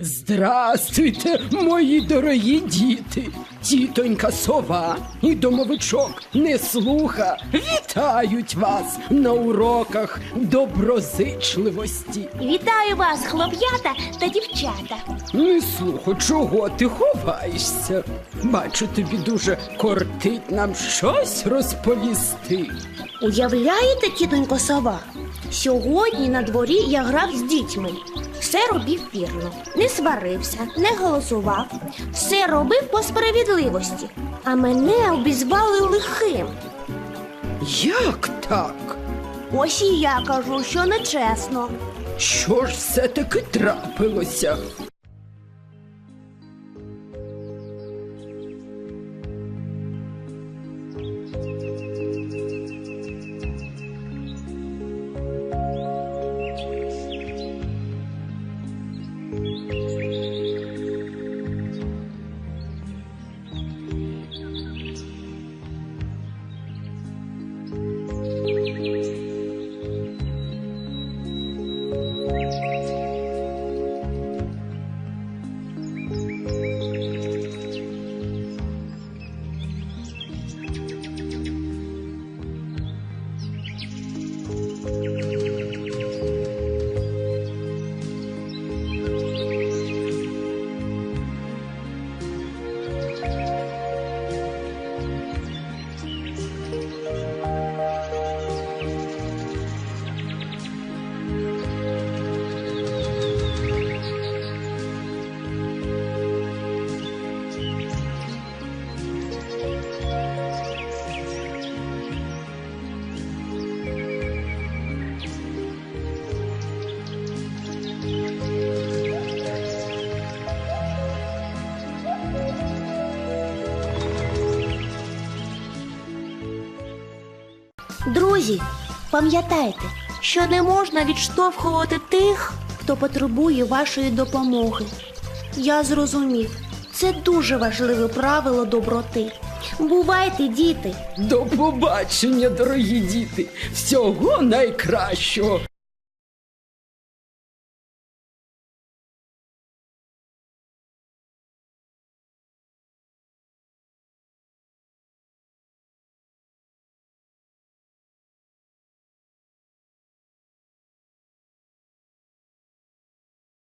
Здрастуйте, мої дорогі діти. Тітонька сова і домовичок неслуха вітають вас на уроках доброзичливості. Вітаю вас, хлоп'ята та дівчата. Неслухо, чого ти ховаєшся? Бачу, тобі дуже кортить нам щось розповісти. Уявляєте, тітонько сова? Сьогодні на дворі я грав з дітьми. Все робив вірно, не сварився, не голосував, все робив по справедливості, а мене обізвали лихим. Як так? Ось і я кажу, що нечесно. Що ж все-таки трапилося? Друзі, пам'ятайте, що не можна відштовхувати тих, хто потребує вашої допомоги. Я зрозумів, це дуже важливе правило доброти. Бувайте, діти! До побачення, дорогі діти! Всього найкращого!